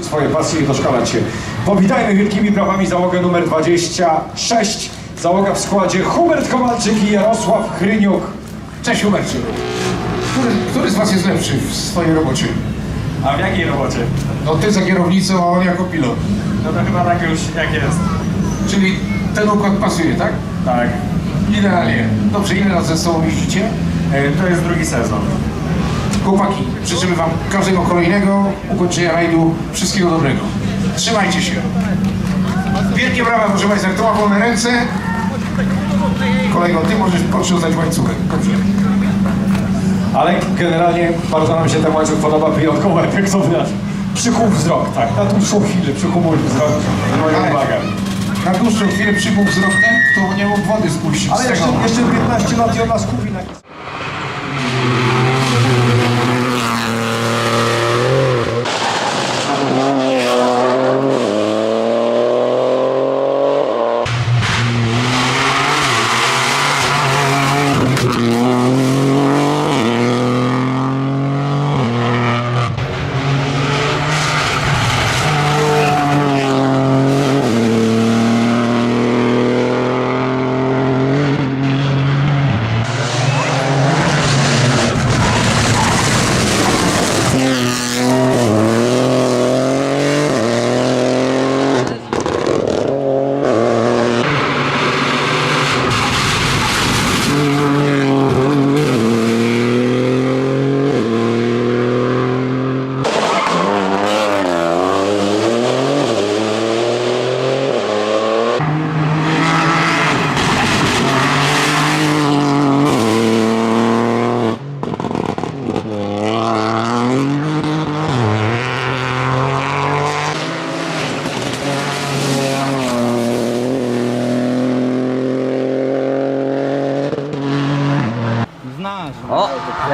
swoje pasje i doszkalać się. Powitajmy wielkimi brawami załogę numer 26. Załoga w składzie Hubert Kowalczyk i Jarosław Chryniuk. Cześć Hubercie. Który, który z was jest lepszy w swojej robocie? A w jakiej robocie? No ty za kierownicą, a on jako pilot. No to chyba tak już jak jest. Czyli ten układ pasuje, tak? Tak. Idealnie. Dobrze, ile lat ze sobą jeździcie? E, To jest drugi sezon. Chłopaki, życzymy wam każdego kolejnego ukończenia rajdu. Wszystkiego dobrego. Trzymajcie się. Wielkie brawa, proszę Państwa. Kto ma wolne ręce? Kolego, ty możesz potrząsać łańcuchem. Dobrze. Ale generalnie bardzo nam się ten łańcuch podoba, wyjątkowo efektowny. Przykuł wzrok, tak, na dłuższą chwilę przykuł mój wzrok, moją Ale- uwagę. Na dłuższą chwilę przykuł wzrok ten, kto nie mógł wody spuścić Ale jeszcze, jeszcze 15 lat i ona skupi na...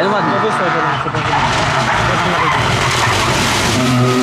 O, ten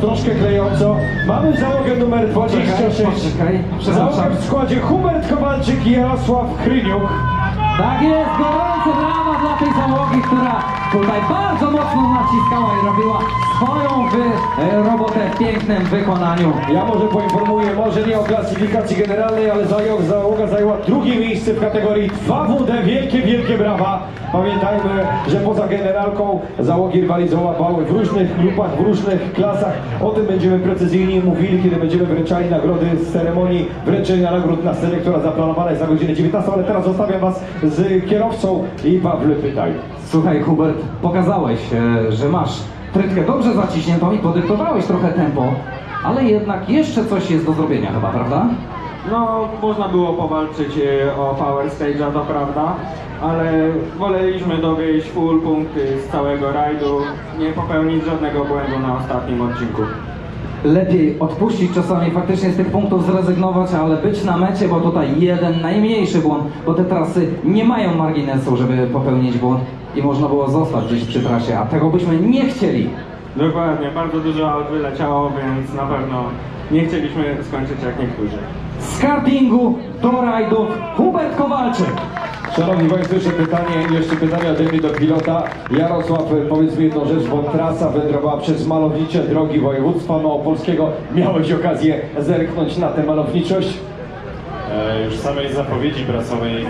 troszkę klejąco. Mamy załogę numer 26. Poczekaj, przepraszam. Załoga w składzie Hubert Kowalczyk i Jarosław Chryniuk. Tak jest, gorące brawa tej załogi, która tutaj bardzo mocno naciskała i robiła swoją wy, e, robotę w pięknym wykonaniu. Ja może poinformuję, może nie o klasyfikacji generalnej, ale załoga, zajęła drugie miejsce w kategorii 2WD. Wielkie, wielkie brawa. Pamiętajmy, że poza generalką załogi rywalizowały w różnych grupach, w różnych klasach. O tym będziemy precyzyjnie mówili, kiedy będziemy wręczali nagrody z ceremonii wręczenia nagród na scenie, która zaplanowana jest na godzinę 19, ale teraz zostawiam Was z kierowcą i Pawle pytaj. Słuchaj Hubert, pokazałeś, e, że masz trytkę dobrze zaciśniętą i podyktowałeś trochę tempo, ale jednak jeszcze coś jest do zrobienia chyba, prawda? No, można było powalczyć e, o Power Stage'a, to prawda, ale woleliśmy dowieść full punkty z całego rajdu, nie popełnić żadnego błędu na ostatnim odcinku. Lepiej odpuścić czasami faktycznie z tych punktów zrezygnować, ale być na mecie, bo tutaj jeden najmniejszy błąd, bo te trasy nie mają marginesu, żeby popełnić błąd i można było zostać gdzieś przy trasie, a tego byśmy nie chcieli. Dokładnie, bardzo dużo aut wyleciało, więc na pewno nie chcieliśmy skończyć jak niektórzy. Z kartingu do rajdów Hubert Kowalczyk. Szanowni Państwo, jeszcze pytanie, jeszcze pytanie ode mnie do pilota. Jarosław, powiedz mi jedną rzecz, bo trasa wędrowała przez malownicze drogi województwa małopolskiego. Miałeś okazję zerknąć na tę malowniczość? E, Już samej zapowiedzi prasowej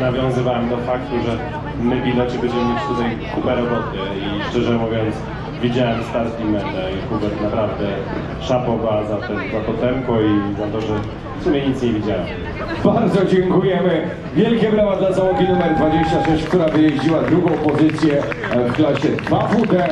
nawiązywałem do faktu, że my piloci będziemy mieć tutaj kupę roboty i szczerze mówiąc widziałem start i metę i Hubert naprawdę szapoba za, ten, za to tempo i za to, że w sumie nic nie widziałem. Bardzo dziękujemy. Wielkie brawa dla załogi numer 26, która wyjeździła drugą pozycję e, w klasie 2WD.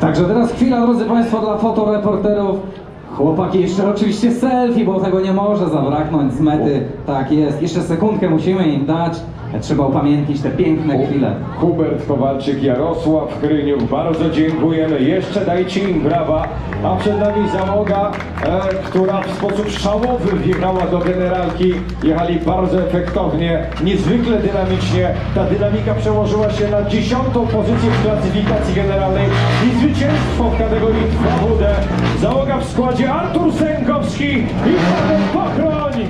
Także teraz chwila, drodzy Państwo, dla fotoreporterów. Chłopaki, jeszcze oczywiście selfie, bo tego nie może zabraknąć z mety. Tak jest, jeszcze sekundkę musimy im dać. Trzeba upamiętnić te piękne chwile. Hubert Kowalczyk, Jarosław Kryniuk, bardzo dziękujemy. Jeszcze dajcie im brawa. A przed nami załoga, e, która w sposób szałowy wjechała do generalki. Jechali bardzo efektownie, niezwykle dynamicznie. Ta dynamika przełożyła się na dziesiątą pozycję w klasyfikacji generalnej i zwycięstwo w kategorii 2WD. Załoga w składzie Artur Sękowski i Paweł Pochroń.